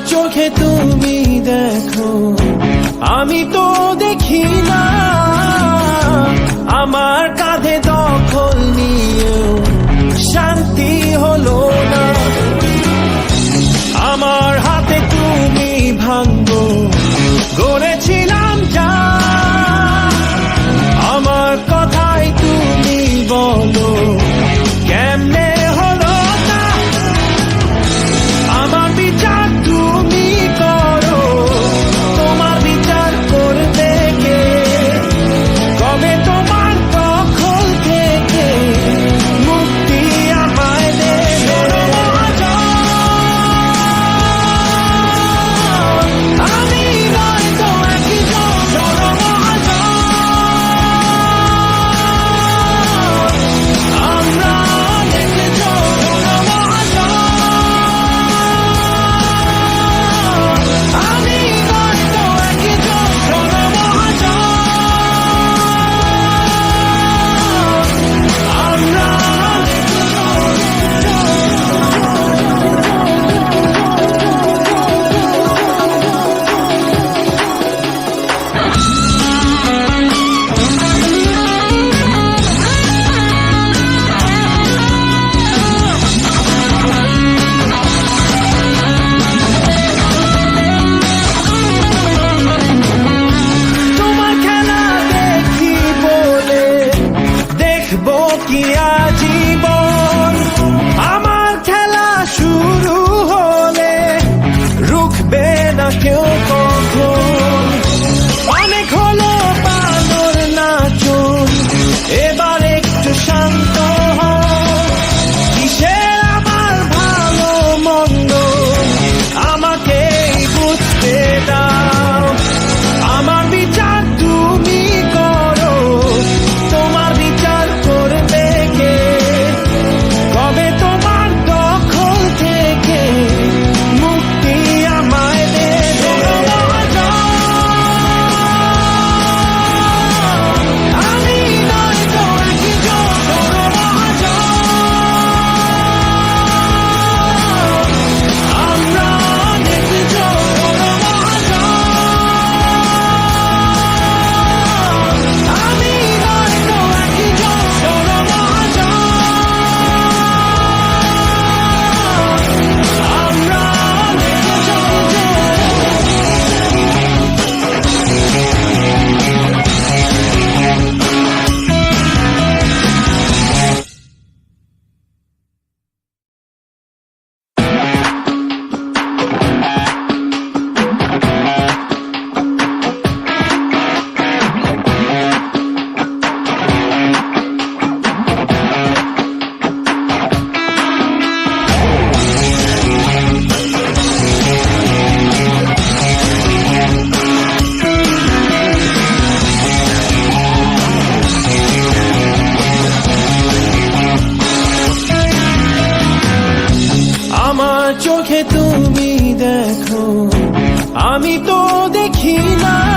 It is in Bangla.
চোখে তুমি দেখো। আমি তো দেখি না। কিয়া জীবন আমার খেলা শুরু হলে রুখবে না কেউ চোখে তুমি দেখো। আমি তো দেখি না